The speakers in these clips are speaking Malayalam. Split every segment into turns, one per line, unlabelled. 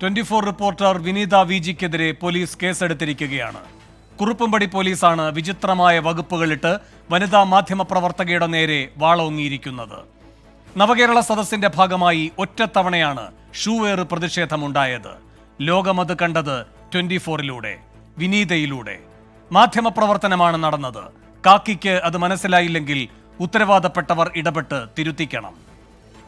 Twenty four reporter Vineetha V ജിക്കെതിരെ police കേസെടുത്തിരിക്കുകയാണ്. കുറുപ്പുംപടി പോലീസാണ് വിചിത്രമായ വകുപ്പുകളിട്ട് വനിതാ മാധ്യമ പ്രവർത്തകയുടെ നേരെ വാളോങ്ങിയിരിക്കുന്നത്. നവകേരള സദസ്സിന്റെ ഭാഗമായി ഒറ്റത്തവണയാണ് ഷൂവേറ് പ്രതിഷേധമുണ്ടായത്. ലോകമത് കണ്ടത് ട്വന്റി ഫോറിലൂടെ വിനീതയിലൂടെ. മാധ്യമപ്രവർത്തനമാണ് നടന്നത്. കാക്കിക്ക് അത് മനസ്സിലായില്ലെങ്കിൽ ഉത്തരവാദപ്പെട്ടവർ ഇടപെട്ട് തിരുത്തിക്കണം.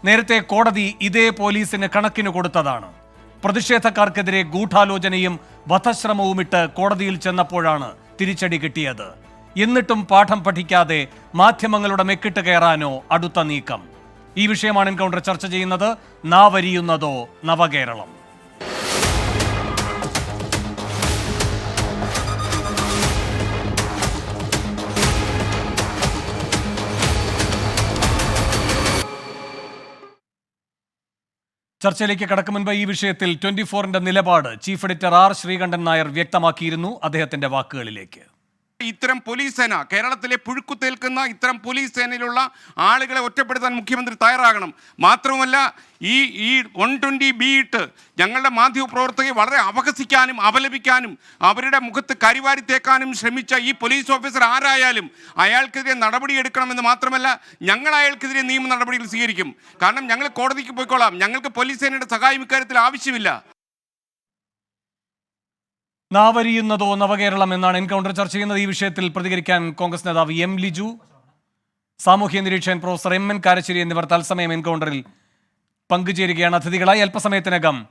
നേരത്തെ കോടതി ഇതേ പോലീസിന് കണക്കിന് കൊടുത്തതാണ്. പ്രതിഷേധക്കാർക്കെതിരെ ഗൂഢാലോചനയും വധശ്രമവും ഇട്ട് കോടതിയിൽ ചെന്നപ്പോഴാണ് തിരിച്ചടി കിട്ടിയത്. എന്നിട്ടും പാഠം പഠിക്കാതെ മാധ്യമങ്ങളുടെ മെക്കിട്ട് കയറാനോ അടുത്ത നീക്കം. ഈ വിഷയമാണ് എൻകൗണ്ടർ ചർച്ച ചെയ്യുന്നത്. നാവരിയുന്നതോ നവകേരളം. ചർച്ചയിലേക്ക് കടക്കും മുൻപ് ഈ വിഷയത്തിൽ ട്വന്റി ഫോറിന്റെ നിലപാട് chief editor R Sreekandan Nair വ്യക്തമാക്കിയിരുന്നു അദ്ദേഹത്തിന്റെ വാക്കുകളിലേക്ക്.
ഇത്തരം പോലീസ് സേന കേരളത്തിലെ പുഴുക്കുത്തേൽക്കുന്ന ഇത്തരം പോലീസ് സേനയിലുള്ള ആളുകളെ ഒറ്റപ്പെടുത്താൻ മുഖ്യമന്ത്രി തയ്യാറാകണം. മാത്രവുമല്ല ഈ ഈ വൺ ട്വന്റി ബി ഇട്ട് ഞങ്ങളുടെ മാധ്യമപ്രവർത്തകരെ വളരെ അപഹസിക്കാനും അപലപിക്കാനും അവരുടെ മുഖത്ത് കരിവാരി തേക്കാനും ശ്രമിച്ച ഈ പോലീസ് ഓഫീസർ ആരായാലും അയാൾക്കെതിരെ നടപടിയെടുക്കണമെന്ന് മാത്രമല്ല ഞങ്ങൾ അയാൾക്കെതിരെ നിയമ നടപടികൾ സ്വീകരിക്കും. കാരണം ഞങ്ങൾ കോടതിക്ക് പോയിക്കോളാം ഞങ്ങൾക്ക് പോലീസ് സേനയുടെ സഹായം ഇക്കാര്യത്തിൽ ആവശ്യമില്ല.
നാവരിയുന്നതോ നവകേരളം എന്നാണ് എൻകൗണ്ടർ ചർച്ച ചെയ്യുന്നത്. ഈ വിഷയത്തിൽ പ്രതികരിക്കാൻ കോൺഗ്രസ് നേതാവ് എം ലിജു സാമൂഹ്യ നിരീക്ഷകൻ പ്രൊഫസർ എം എൻ കാരശ്ശേരി എന്നിവർ തത്സമയം എൻകൗണ്ടറിൽ പങ്കുചേരുകയാണ്. അതിഥികളായി അല്പസമയത്തിനകം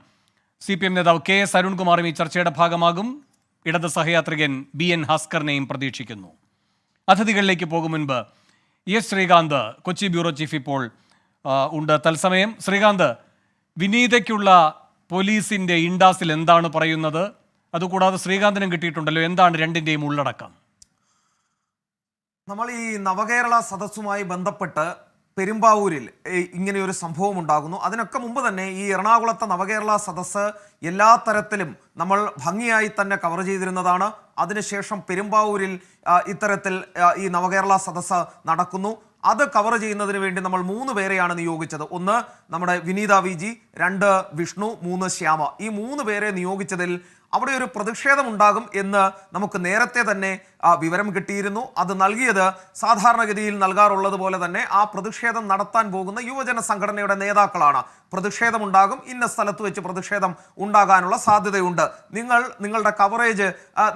സി പി എം നേതാവ് കെ എസ് അരുൺകുമാറും ഈ ചർച്ചയുടെ ഭാഗമാകും. ഇടത് സഹയാത്രികൻ ബി എൻ ഭാസ്കറിനെയും പ്രതീക്ഷിക്കുന്നു. അതിഥികളിലേക്ക് പോകും മുൻപ് S Sreekanth Kochi bureau chief ഇപ്പോൾ ഉണ്ട് തത്സമയം. ശ്രീകാന്ത് വിനീതയ്ക്കുള്ള പോലീസിന്റെ ഇൻഡാസിൽ എന്താണ് പറയുന്നത്? അതുകൂടാതെ ശ്രീകാന്തിനും കിട്ടിയിട്ടുണ്ടല്ലോ. എന്താണ് രണ്ടിന്റെയും ഉള്ളടക്കം?
നമ്മൾ ഈ നവകേരള സദസ്സുമായി ബന്ധപ്പെട്ട് പെരുമ്പാവൂരിൽ ഇങ്ങനെയൊരു സംഭവം ഉണ്ടാകുന്നു. അതിനൊക്കെ മുമ്പ് തന്നെ ഈ എറണാകുളത്തെ നവകേരള സദസ്സ് എല്ലാ തരത്തിലും നമ്മൾ ഭംഗിയായി തന്നെ കവർ ചെയ്തിരുന്നതാണ്. അതിനുശേഷം പെരുമ്പാവൂരിൽ ഇത്തരത്തിൽ ഈ നവകേരള സദസ്സ് നടക്കുന്നു. അത് കവർ ചെയ്യുന്നതിന് വേണ്ടി നമ്മൾ മൂന്ന് പേരെയാണ് നിയോഗിച്ചത്. ഒന്ന് നമ്മുടെ വിനീത വി ജി രണ്ട് വിഷ്ണു മൂന്ന് ശ്യാമ. ഈ മൂന്ന് പേരെ നിയോഗിച്ചതിൽ അവിടെ ഒരു പ്രതിഷേധം ഉണ്ടാകും എന്ന് നമുക്ക് നേരത്തെ തന്നെ വിവരം കിട്ടിയിരുന്നു. അത് നൽകിയത് സാധാരണഗതിയിൽ നൽകാറുള്ളത് പോലെ തന്നെ ആ പ്രതിഷേധം നടത്താൻ പോകുന്ന യുവജന സംഘടനയുടെ നേതാക്കളാണ്. പ്രതിഷേധമുണ്ടാകും ഇന്ന സ്ഥലത്ത് വെച്ച് പ്രതിഷേധം ഉണ്ടാകാനുള്ള സാധ്യതയുണ്ട്. നിങ്ങൾ നിങ്ങളുടെ കവറേജ്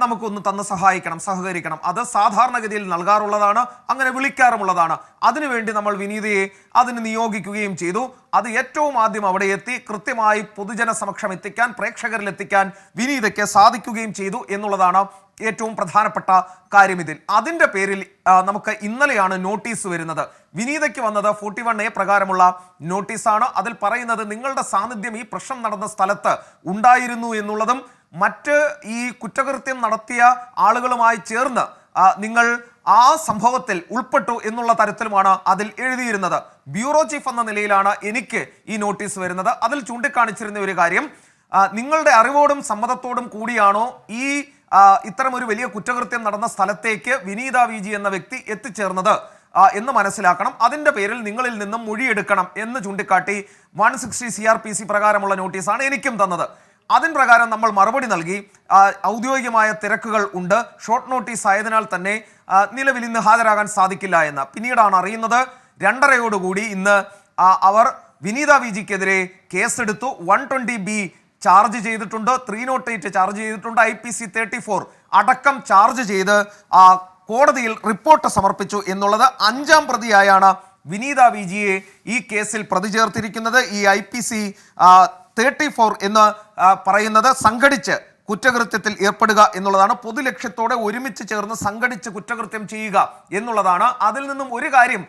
നമുക്കൊന്ന് തന്ന് സഹായിക്കണം സഹകരിക്കണം. അത് സാധാരണഗതിയിൽ നൽകാറുള്ളതാണ് അങ്ങനെ വിളിക്കാറുമുള്ളതാണ്. അതിനുവേണ്ടി നമ്മൾ വിനീതയെ അതിന് നിയോഗിക്കുകയും ചെയ്തു. അത് ഏറ്റവും ആദ്യം അവിടെ എത്തി കൃത്യമായി പൊതുജന സമക്ഷം എത്തിക്കാൻ പ്രേക്ഷകരിൽ എത്തിക്കാൻ വിനീതയ്ക്ക് സാധിക്കുകയും ചെയ്തു എന്നുള്ളതാണ് ഏറ്റവും പ്രധാനപ്പെട്ട കാര്യം ഇതിൽ. അതിന്റെ പേരിൽ നമുക്ക് ഇന്നലെയാണ് നോട്ടീസ് വരുന്നത്. വിനീതയ്ക്ക് വന്നത് ഫോർട്ടി വൺ എ പ്രകാരമുള്ള നോട്ടീസാണ്. അതിൽ പറയുന്നത് നിങ്ങളുടെ സാന്നിധ്യം ഈ പ്രശ്നം നടന്ന സ്ഥലത്ത് ഉണ്ടായിരുന്നു എന്നുള്ളതും മറ്റ് ഈ കുറ്റകൃത്യം നടത്തിയ ആളുകളുമായി ചേർന്ന് നിങ്ങൾ ആ സംഭവത്തിൽ ഉൾപ്പെട്ടു എന്നുള്ള തരത്തിലുമാണ് അതിൽ എഴുതിയിരുന്നത്. ബ്യൂറോ ചീഫ് എന്ന നിലയിലാണ് എനിക്ക് ഈ നോട്ടീസ് വരുന്നത്. അതിൽ ചൂണ്ടിക്കാണിച്ചിരുന്ന ഒരു കാര്യം നിങ്ങളുടെ അറിവോടും സമ്മതത്തോടും കൂടിയാണോ ഈ ഇത്തരം ഒരു വലിയ കുറ്റകൃത്യം നടന്ന സ്ഥലത്തേക്ക് വിനീത വി ജി എന്ന വ്യക്തി എത്തിച്ചേർന്നത് എന്ന് മനസ്സിലാക്കണം. അതിന്റെ പേരിൽ നിങ്ങളിൽ നിന്നും മൊഴിയെടുക്കണം എന്ന് ചൂണ്ടിക്കാട്ടി one sixty C R P C പ്രകാരമുള്ള നോട്ടീസാണ് എനിക്കും തന്നത്. അതിൻ പ്രകാരം നമ്മൾ മറുപടി നൽകി. ഔദ്യോഗികമായ തിരക്കുകൾ ഉണ്ട്. ഷോർട്ട് നോട്ടീസ് ആയതിനാൽ തന്നെ നിലവിൽ ഇന്ന് ഹാജരാകാൻ സാധിക്കില്ല എന്ന്. പിന്നീടാണ് അറിയുന്നത് രണ്ടരയോടുകൂടി ഇന്ന് അവർ വിനീത വി ജിക്കെതിരെ കേസെടുത്തു. വൺ ട്വന്റി ബി ചാർജ് ചെയ്തിട്ടുണ്ട്. ത്രീ നോട്ട് എയ്റ്റ് ചാർജ് ചെയ്തിട്ടുണ്ട്. I P C thirty four അടക്കം ചാർജ് ചെയ്ത് കോടതിയിൽ റിപ്പോർട്ട് സമർപ്പിച്ചു എന്നുള്ളത് അഞ്ചാം പ്രതിയായാണ് വിനീത വി ജിയെ ഈ കേസിൽ പ്രതി ചേർത്തിരിക്കുന്നത് ഈ I P C thirty four എന്ന് പറയുന്നത് സംഘടിച്ച് കുറ്റകൃത്യത്തിൽ ഏർപ്പെടുക എന്നുള്ളതാണ്. പൊതു ലക്ഷ്യത്തോടെ ഒരുമിച്ച് ചേർന്ന് സംഘടിച്ച് കുറ്റകൃത്യം ചെയ്യുക എന്നുള്ളതാണ്. അതിൽ നിന്നും ഒരു കാര്യം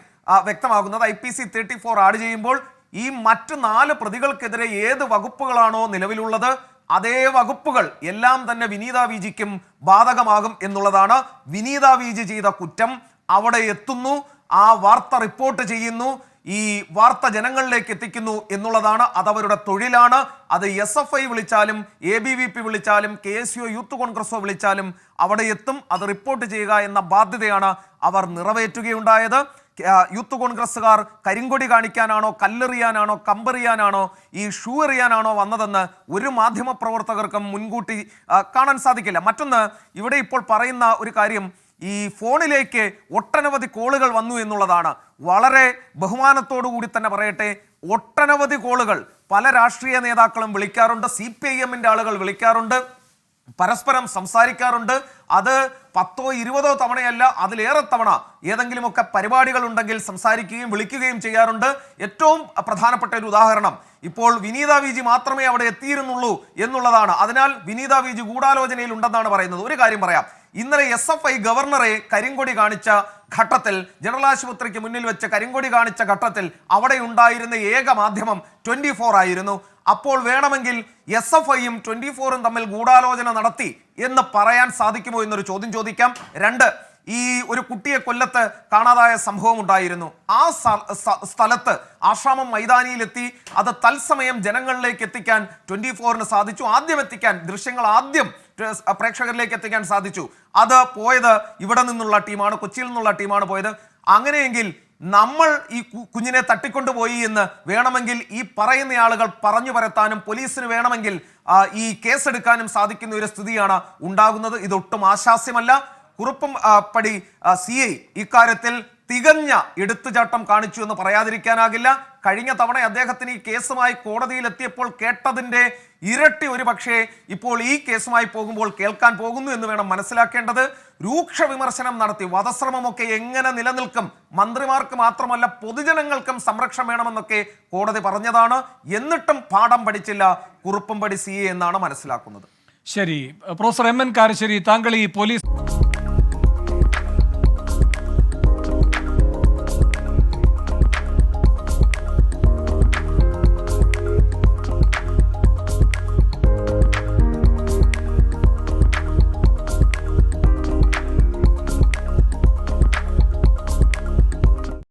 വ്യക്തമാകുന്നത്. I P C thirty four add ചെയ്യുമ്പോൾ ഈ മറ്റ് നാല് പ്രതികൾക്കെതിരെ ഏത് വകുപ്പുകളാണോ നിലവിലുള്ളത് അതേ വകുപ്പുകൾ എല്ലാം തന്നെ വിനീത വിജിക്കും ബാധകമാകും എന്നുള്ളതാണ്. വിനീത വിജി ചെയ്ത കുറ്റം അവിടെ എത്തുന്നു. ആ വാർത്ത റിപ്പോർട്ട് ചെയ്യുന്നു. ഈ വാർത്ത ജനങ്ങളിലേക്ക് എത്തിക്കുന്നു എന്നുള്ളതാണ് അതവരുടെ തൊഴിലാണ്. അത് എസ് എഫ് ഐ വിളിച്ചാലും എ ബി വി പി വിളിച്ചാലും കെ എസ് യു യൂത്ത് കോൺഗ്രസോ വിളിച്ചാലും അവിടെ എത്തും. അത് റിപ്പോർട്ട് ചെയ്യുക എന്ന ബാധ്യതയാണ് അവർ നിറവേറ്റുകയുണ്ടായത്. യൂത്ത് കോൺഗ്രസ്സുകാർ കരിങ്കൊടി കാണിക്കാനാണോ കല്ലെറിയാനാണോ കമ്പെറിയാനാണോ ഈ ഷൂ എറിയാനാണോ വന്നതെന്ന് ഒരു മാധ്യമ പ്രവർത്തകർക്കും മുൻകൂട്ടി കാണാൻ സാധിക്കില്ല. മറ്റൊന്ന് ഇവിടെ ഇപ്പോൾ പറയുന്ന ഒരു കാര്യം ഈ ഫോണിലേക്ക് ഒട്ടനവധി കോളുകൾ വന്നു എന്നുള്ളതാണ്. വളരെ കൂടി തന്നെ പറയട്ടെ ഒട്ടനവധി കോളുകൾ പല രാഷ്ട്രീയ നേതാക്കളും വിളിക്കാറുണ്ട് സി പി ഐ എമ്മിന്റെ ആളുകൾ വിളിക്കാറുണ്ട് പരസ്പരം സംസാരിക്കാറുണ്ട്. അത് പത്തോ ഇരുപതോ തവണയല്ല അതിലേറെ തവണ ഏതെങ്കിലുമൊക്കെ പരിപാടികൾ ഉണ്ടെങ്കിൽ സംസാരിക്കുകയും വിളിക്കുകയും ചെയ്യാറുണ്ട്. ഏറ്റവും പ്രധാനപ്പെട്ട ഒരു ഉദാഹരണം ഇപ്പോൾ വിനീത വി ജി മാത്രമേ അവിടെ എത്തിയിരുന്നുള്ളൂ എന്നുള്ളതാണ്. അതിനാൽ വിനീത വി ജി ഗൂഢാലോചനയിൽ ഉണ്ടെന്നാണ് പറയുന്നത്. ഒരു കാര്യം പറയാം ഇന്നലെ എസ് എഫ് ഐ ഗവർണറെ കരിങ്കൊടി കാണിച്ച ഘട്ടത്തിൽ ജനറൽ ആശുപത്രിക്ക് മുന്നിൽ വെച്ച് കരിങ്കൊടി കാണിച്ച ഘട്ടത്തിൽ അവിടെ ഉണ്ടായിരുന്ന ഏക മാധ്യമം ട്വന്റി ഫോർ ആയിരുന്നു. അപ്പോൾ വേണമെങ്കിൽ എസ് എഫ് ഐയും ട്വന്റി ഫോറും തമ്മിൽ ഗൂഢാലോചന നടത്തി എന്ന് പറയാൻ സാധിക്കുമോ എന്നൊരു ചോദ്യം ചോദിക്കാം. രണ്ട് ഈ ഒരു കുട്ടിയെ കൊല്ലത്ത് കാണാതായ സംഭവം ഉണ്ടായിരുന്നു. ആ സ്ഥലത്ത് ആശ്രാമം മൈതാനിയിലെത്തി അത് തത്സമയം ജനങ്ങളിലേക്ക് എത്തിക്കാൻ ട്വന്റി ഫോറിന് സാധിച്ചു. ആദ്യം എത്തിക്കാൻ ദൃശ്യങ്ങൾ ആദ്യം പ്രേക്ഷകരിലേക്ക് എത്തിക്കാൻ സാധിച്ചു. അത് പോയത് ഇവിടെ നിന്നുള്ള ടീമാണ് കൊച്ചിയിൽ നിന്നുള്ള ടീമാണ് പോയത്. അങ്ങനെയെങ്കിൽ നമ്മൾ ഈ കുഞ്ഞിനെ തട്ടിക്കൊണ്ടുപോയി എന്ന് വേണമെങ്കിൽ ഈ പറയുന്ന ആളുകൾ പറഞ്ഞു പരത്താനും പോലീസിന് വേണമെങ്കിൽ ഈ കേസെടുക്കാനും സാധിക്കുന്ന ഒരു സ്ഥിതിയാണ് ഉണ്ടാകുന്നത്. ഇതൊട്ടും ആശാസ്യമല്ല. കുറുപ്പും പടി സി ഐ ഇക്കാര്യത്തിൽ തികഞ്ഞ എടുത്തുചാട്ടം കാണിച്ചു എന്ന് പറയാതിരിക്കാനാകില്ല. കഴിഞ്ഞ തവണ അദ്ദേഹത്തിന് ഈ കേസുമായി കോടതിയിൽ എത്തിയപ്പോൾ കേട്ടതിന്റെ ഇരട്ടി ഒരു പക്ഷേ ഇപ്പോൾ ഈ കേസുമായി പോകുമ്പോൾ കേൾക്കാൻ പോകുന്നു എന്ന് വേണം മനസ്സിലാക്കേണ്ടത്. രൂക്ഷ വിമർശനം നടത്തി വധശ്രമമൊക്കെ എങ്ങനെ നിലനിൽക്കും മന്ത്രിമാർക്ക് മാത്രമല്ല പൊതുജനങ്ങൾക്കും സംരക്ഷണം വേണമെന്നൊക്കെ കോടതി പറഞ്ഞതാണ്. എന്നിട്ടും പാഠം പഠിച്ചില്ല കുറുപ്പുംപടി സി എന്നാണ് മനസ്സിലാക്കുന്നത്.
ശരി പ്രൊഫസർ എം എൻ കാരശ്ശേരി താങ്കൾ ഈ പോലീസ്